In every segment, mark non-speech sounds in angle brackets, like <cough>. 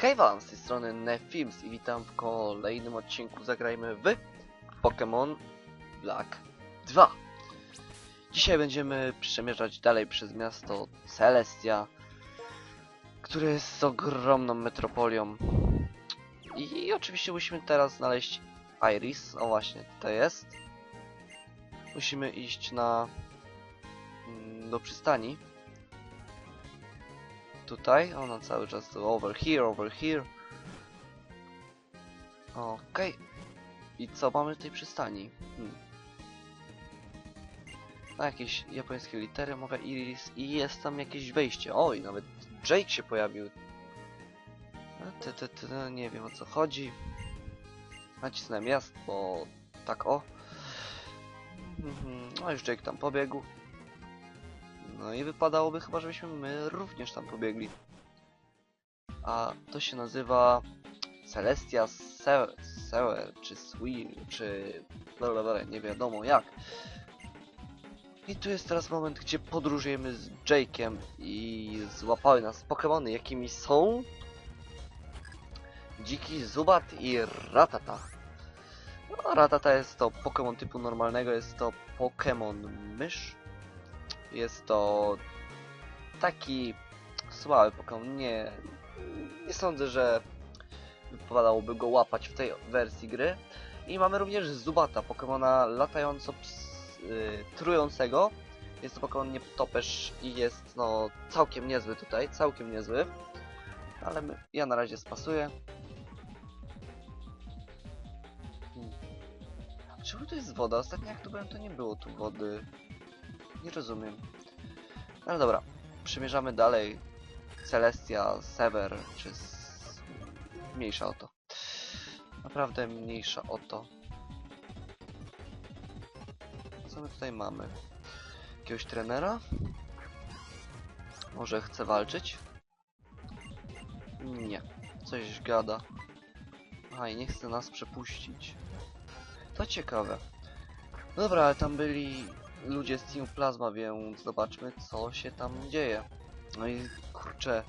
Hej wam, z tej strony Nefilms i witam w kolejnym odcinku Zagrajmy w Pokémon Black 2 Dzisiaj będziemy przemierzać dalej przez miasto Celestia Które jest ogromną metropolią. I oczywiście musimy teraz znaleźć Iris, o właśnie, tutaj jest. Musimy iść na... mm, do przystani tutaj, ona cały czas tu over here, over here. Okej. I co mamy w tej przystani? Hmm. Na jakieś japońskie litery mogę iris i jest tam jakieś wejście. Oj, nawet Jake się pojawił. E, Ty, ty, ty, nie wiem o co chodzi. Nacisnąłem jest, bo tak o. Mhm, No już Jake tam pobiegł. No i wypadałoby chyba, żebyśmy my również tam pobiegli. A to się nazywa Celestia Se- Sewer, czy Swill, czy blablabla, nie wiadomo jak. I tu jest teraz moment, gdzie podróżujemy z Jake'em i złapały nas Pokémony, jakimi są Dziki Zubat i Ratata. No, Ratata jest to Pokémon typu normalnego, jest to Pokémon mysz. Jest to taki słaby Pokémon. Nie, nie sądzę, że wypadałoby go łapać w tej wersji gry. I mamy również Zubata, Pokemona latająco yy, trującego. Jest to Pokemon nietoperz i jest no całkiem niezły tutaj, całkiem niezły. Ale my, ja na razie spasuję. Hmm. Czemu to jest woda? Ostatnio jak tu byłem to nie było tu wody. Nie rozumiem. Ale dobra, przymierzamy dalej. Celestia, Sever, czy... S... Mniejsza o to. Naprawdę mniejsza o to. Co my tutaj mamy? Jakiegoś trenera? Może chce walczyć? Nie. Coś gada. A i nie chce nas przepuścić. To ciekawe. Dobra, ale tam byli ludzie z Team Plasma, więc zobaczmy co się tam dzieje. No i kurczę,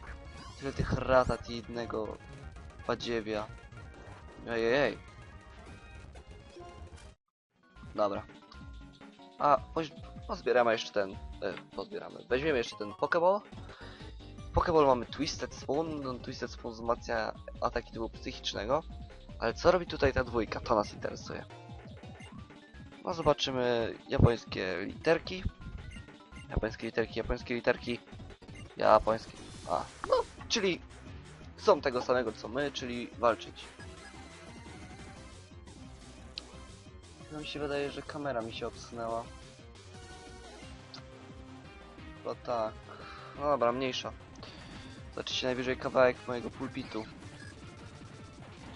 tyle tych ratat i jednego badziewia. Ej, ej, ej. Dobra. A, pozbieramy jeszcze ten, e, pozbieramy. Weźmiemy jeszcze ten Pokeball. Pokeball mamy Twisted Spoon, no, Twisted Spoon wzmacnia ataki typu psychicznego. Ale co robi tutaj ta dwójka? To nas interesuje. No zobaczymy japońskie literki. Japońskie literki, japońskie literki. Japońskie. A, no, czyli są tego samego co my, czyli walczyć. No mi się wydaje, że kamera mi się obsunęła. To tak. No dobra, mniejsza. Zobaczycie najwyżej kawałek mojego pulpitu.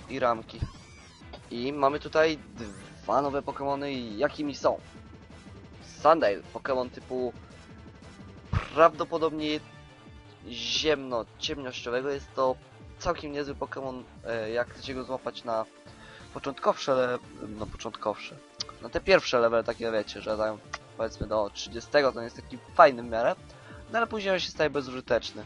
I ramki. I mamy tutaj dwa nowe Pokémony i jakimi są? Sandale, Pokémon typu prawdopodobnie ziemno-ciemnościowego. Jest to całkiem niezły Pokémon, e, jak chcecie go złapać na początkowsze, no początkowsze, na te pierwsze level takie wiecie, że tam powiedzmy do 30 to jest taki fajny w miarę, no ale później on się staje bezużyteczny.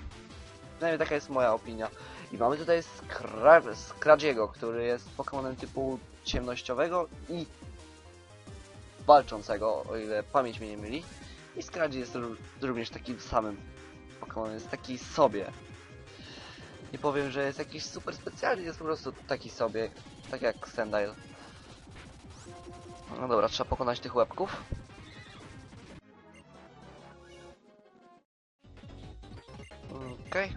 Przynajmniej taka jest moja opinia. I mamy tutaj Skra Skradziego, który jest Pokémonem typu ciemnościowego i walczącego, o ile pamięć mnie nie myli. I Skradzi jest ró- również takim samym Pokémonem, jest taki sobie. Nie powiem, że jest jakiś super specjalny, jest po prostu taki sobie, tak jak Sandile. No dobra, trzeba pokonać tych łebków. Okej.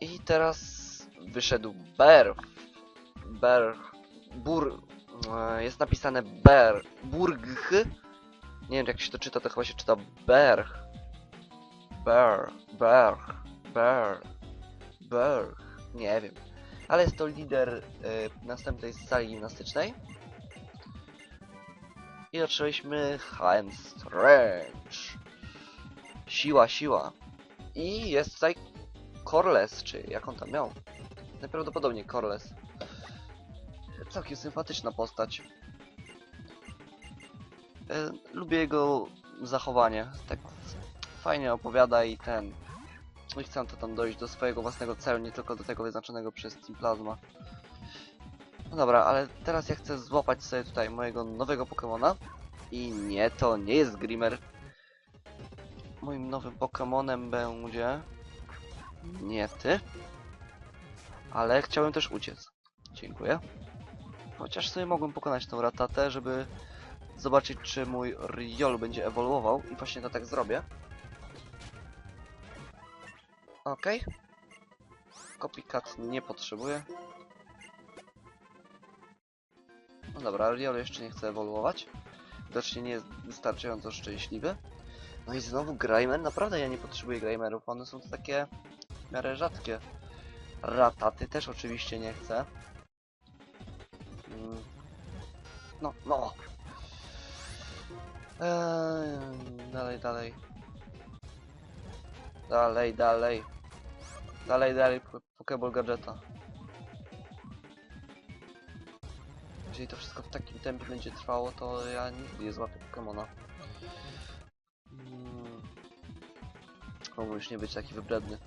I teraz wyszedł Ber. Ber. Bur. e, Jest napisane Ber. Burg. Nie wiem jak się to czyta, to chyba się czyta Berg. Ber. Berg. Ber. Berg. Nie wiem. Ale jest to lider y, następnej sali gimnastycznej. I otrzymaliśmy HM Strange. Siła, siła. I jest tutaj Corles, czy jak on tam miał? Najprawdopodobniej Corles. Całkiem sympatyczna postać. E, lubię jego zachowanie. Tak fajnie opowiada i ten. no i chcę to tam dojść do swojego własnego celu, nie tylko do tego wyznaczonego przez Team Plasma. No dobra, ale teraz ja chcę złapać sobie tutaj mojego nowego Pokemona. I nie, to nie jest Grimer. Moim nowym Pokemonem będzie... Nie ty. Ale chciałem też uciec. Dziękuję. Chociaż sobie mogłem pokonać tą ratatę, żeby zobaczyć, czy mój Riolu będzie ewoluował. I właśnie to tak zrobię. Okej. Copycat nie potrzebuję. No dobra, Riolu jeszcze nie chce ewoluować. Widocznie nie jest wystarczająco szczęśliwy. No i znowu Grimer. Naprawdę ja nie potrzebuję Grimerów. One są takie w miarę rzadkie. Rataty też oczywiście nie chcę. No, no. Eee, dalej, dalej. Dalej, dalej. Dalej, dalej, po- Pokeball Gadżeta. Jeżeli to wszystko w takim tempie będzie trwało, to ja nigdy nie złapię Pokemona. Mm. Mógłbym już nie być taki wybredny.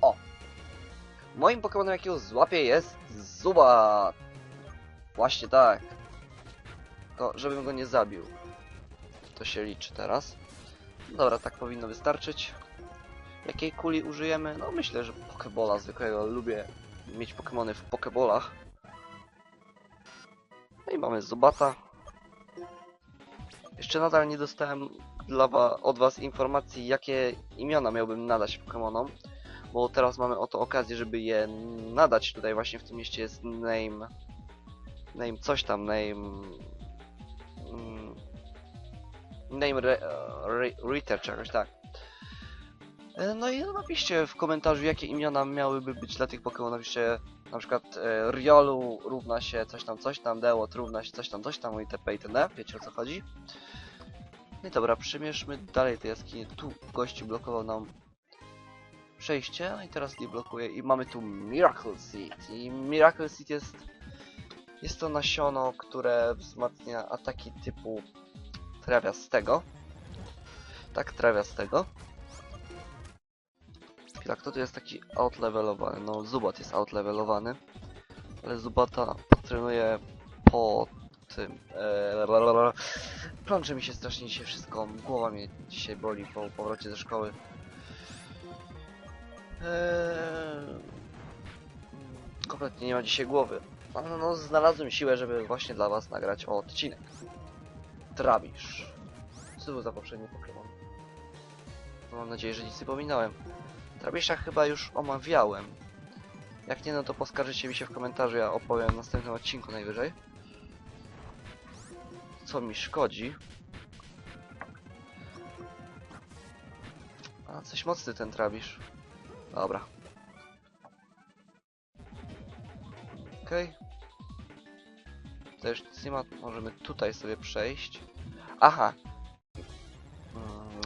O! Moim Pokemonem jakiego złapię jest Zubat! Właśnie tak. To, żebym go nie zabił. To się liczy teraz. Dobra, tak powinno wystarczyć. Jakiej kuli użyjemy? No myślę, że Pokebola zwykłego. Lubię mieć Pokemony w Pokebolach. No i mamy Zubata. Jeszcze nadal nie dostałem dla wa od was informacji, jakie imiona miałbym nadać Pokemonom. Bo teraz mamy oto okazję, żeby je nadać. Tutaj właśnie w tym mieście jest name... Name coś tam, name... Mm, name re, re, Reader czy jakoś tak. E, No i napiszcie w komentarzu, jakie imiona miałyby być dla tych Pokémonów. Napiszcie na przykład e, Riolu równa się coś tam, coś tam, Dełot równa się coś tam, coś tam, itp. itd. Wiecie o co chodzi? No i dobra, przymierzmy dalej tej jaskini. Tu gościu blokował nam przejście, no i teraz nie blokuje. I mamy tu Miracle Seed. I Miracle Seed jest... Jest to nasiono, które wzmacnia ataki typu trawia z tego. Tak, trawia z tego. Chwila, kto tu jest taki outlevelowany? No, Zubat jest outlevelowany. Ale Zubata potrenuje po tym. Eee. Plącze mi się strasznie dzisiaj wszystko. Głowa mnie dzisiaj boli po powrocie ze szkoły. Eee, kompletnie nie ma dzisiaj głowy. Ale no, znalazłem siłę, żeby właśnie dla was nagrać odcinek. Trabisz. Co był za poprzedni Pokémon? No, Mam nadzieję, że nic nie pominąłem. Trabisza chyba już omawiałem. Jak nie, no to poskarżycie mi się w komentarzu, ja opowiem w następnym odcinku najwyżej. Co mi szkodzi. A, coś mocny ten trabisz. Dobra. Okej. To już nie ma, możemy tutaj sobie przejść. Aha.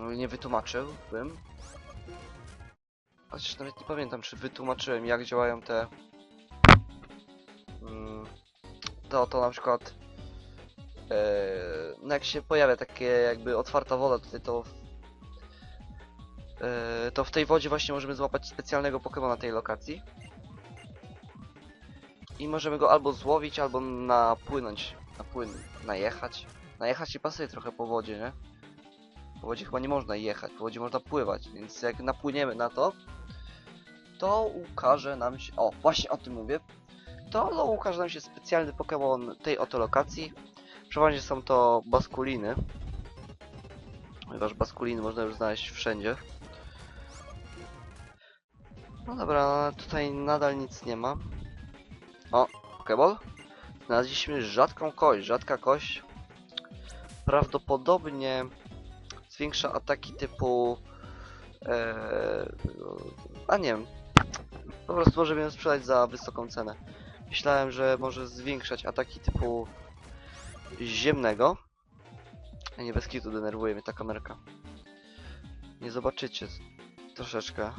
Mm, nie wytłumaczyłbym. Chociaż nawet nie pamiętam, czy wytłumaczyłem, jak działają te... Mm, to, to na przykład... e, no jak się pojawia takie jakby otwarta woda tutaj, to... e, to w tej wodzie właśnie możemy złapać specjalnego Pokemona tej lokacji. I możemy go albo złowić, albo napłynąć. Napłyn... najechać. Najechać i pasuje trochę po wodzie, nie? Po wodzie chyba nie można jechać, po wodzie można pływać, więc jak napłyniemy na to, to ukaże nam się... O, właśnie o tym mówię. To no, ukaże nam się specjalny Pokémon tej oto lokacji. Przeważnie są to baskuliny. Ponieważ baskuliny można już znaleźć wszędzie. No dobra, tutaj nadal nic nie ma. O, Pokéball? Znaleźliśmy rzadką kość. Rzadka kość prawdopodobnie zwiększa ataki typu... Eee, a nie wiem. Po prostu możemy ją sprzedać za wysoką cenę. Myślałem, że może zwiększać ataki typu ziemnego. A nie bez kitu denerwuje mnie ta kamerka. Nie zobaczycie troszeczkę.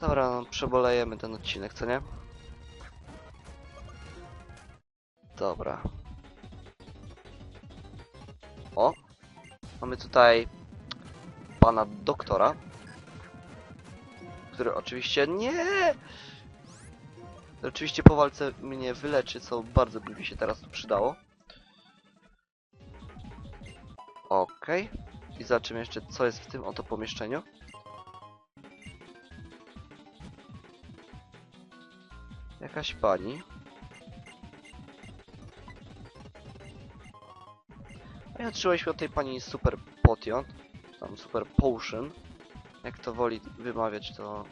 Dobra, no, przebolejemy ten odcinek, co nie? Dobra. O! Mamy tutaj pana doktora. Który oczywiście nie! Oczywiście po walce mnie wyleczy, co bardzo by mi się teraz tu przydało. Okej. I zobaczymy jeszcze, co jest w tym oto pomieszczeniu. Jakaś pani. Ja otrzymaliśmy od tej pani super potion, tam super potion. Jak to woli wymawiać, to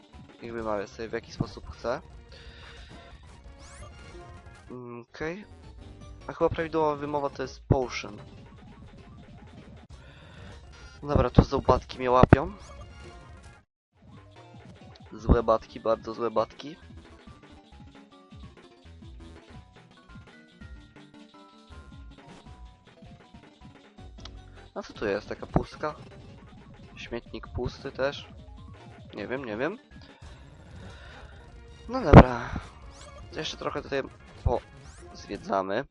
niech wymawia sobie w jaki sposób chce. Mm, Okej. A chyba prawidłowa wymowa to jest potion. Dobra, tu złe mnie łapią. Złe batki, bardzo złe batki. A co tu jest? Taka pustka? Śmietnik pusty też? Nie wiem, nie wiem. No dobra. Jeszcze trochę tutaj po zwiedzamy.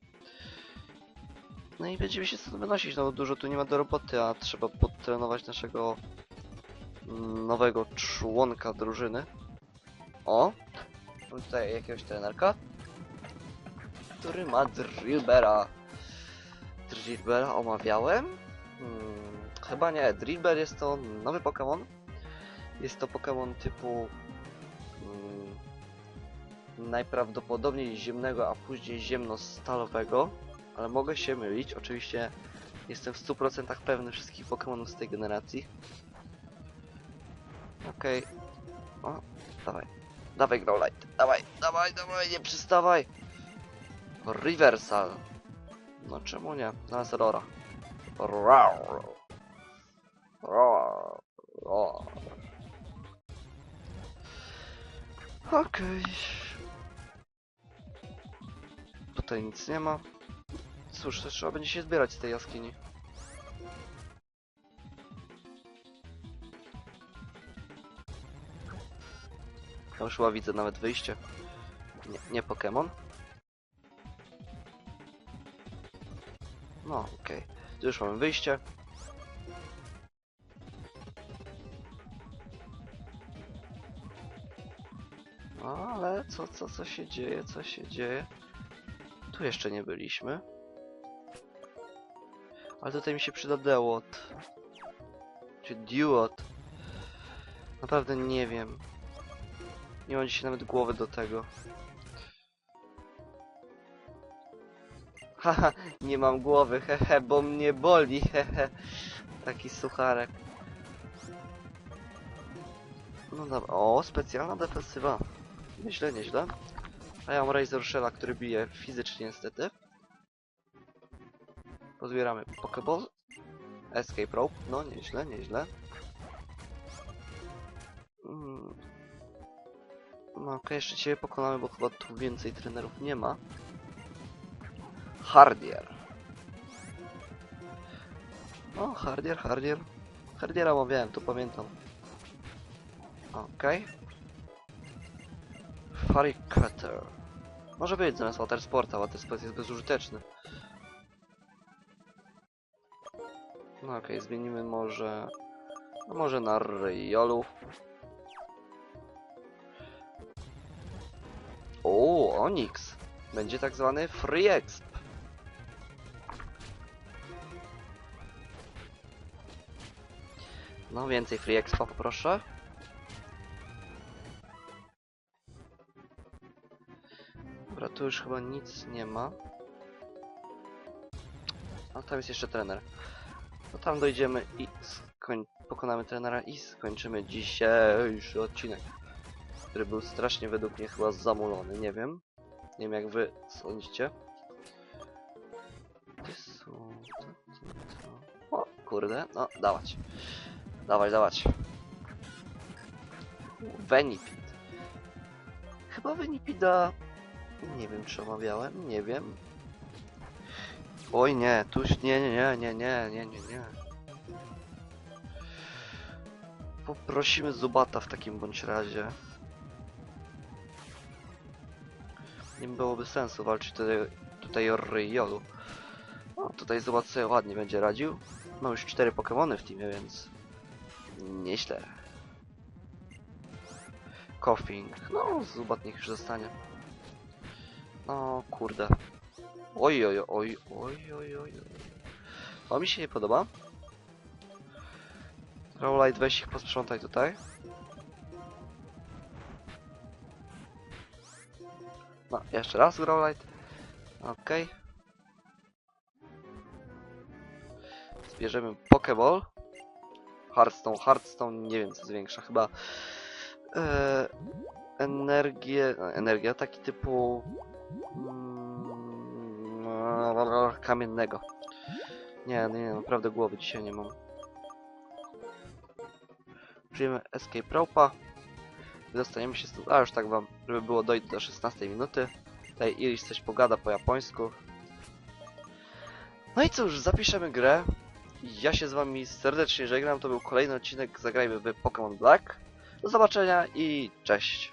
No i będziemy się stąd wynosić, no dużo tu nie ma do roboty, a trzeba podtrenować naszego nowego członka drużyny. O! Mamy tutaj jakiegoś trenerka, który ma Drillbera. Drillbera omawiałem? Hmm, chyba nie. Drillber jest to nowy Pokémon. Jest to Pokémon typu mm, najprawdopodobniej ziemnego, a później ziemno-stalowego. Ale mogę się mylić. Oczywiście jestem w 100% pewny wszystkich Pokémonów z tej generacji. Okej. O, dawaj. Dawaj Growlite. Dawaj, dawaj, dawaj, nie przystawaj. Reversal. No czemu nie? Zaraz Rora. Okej. Tutaj nic nie ma. Cóż, to trzeba będzie się zbierać z tej jaskini. Ja już chyba widzę nawet wyjście. Nie, nie Pokémon. No, okej. Tu już mamy wyjście. No, ale co, co, co się dzieje, co się dzieje? Tu jeszcze nie byliśmy. Ale tutaj mi się przyda Dewot. Czy Duot. Naprawdę nie wiem. Nie mam dzisiaj nawet głowy do tego. <laughs> Haha, nie mam głowy, hehe, bo mnie boli, hehe. Taki sucharek. No dobra, o, specjalna defensywa. Nieźle, nieźle. A ja mam Razor Shella, który bije fizycznie niestety. Pozbieramy Pokeball. Escape Rope, no nieźle, nieźle. Mm. No okej, jeszcze ciebie pokonamy, bo chyba tu więcej trenerów nie ma. Hardier. O, Hardier, Hardier. Hardiera omawiałem, to pamiętam. Okej. Fairy Cutter. Może być zamiast Watersporta, Watersport jest bezużyteczny. No okej, zmienimy może... No może na Riolu. O, Onyx. Będzie tak zwany Free Exp. No więcej Free Expa poproszę. Dobra, tu już chyba nic nie ma. A tam jest jeszcze trener. No tam dojdziemy i pokonamy trenera i skończymy dzisiejszy odcinek. Który był strasznie według mnie chyba zamulony, nie wiem. Nie wiem jak wy sądzicie. O, kurde, no dawać. Dawać, dawać. Venipid. Chyba Venipida... Nie wiem czy omawiałem, nie wiem. Oj nie, tuż nie, nie, nie, nie, nie, nie, nie, nie. Poprosimy Zubata w takim bądź razie. Nie byłoby sensu walczyć tutaj, tutaj o Ryolu. O, tutaj sobie ładnie będzie radził. Ma już cztery Pokémony w teamie, więc Nieźle. Coughing. No, zubat niech już zostanie. No, kurde. Oj, oj, oj, oj, oj, oj. To mi się nie podoba. Rowlight, weź ich posprzątaj tutaj. No, jeszcze raz Growlight. Okej. Zbierzemy Pokeball. Hearthstone, Hearthstone, nie wiem co zwiększa, chyba e, energię, no, energia taki typu mm, kamiennego. Nie, nie, nie, naprawdę głowy dzisiaj nie mam. Przyjmiemy Escape Rope'a. Dostaniemy się stąd, a już tak wam, żeby było dojść do 16 minuty. Tutaj Iris coś pogada po japońsku. No i cóż, zapiszemy grę. Ja się z wami serdecznie żegnam, to był kolejny odcinek Zagrajmy w Pokémon Black. Do zobaczenia i cześć!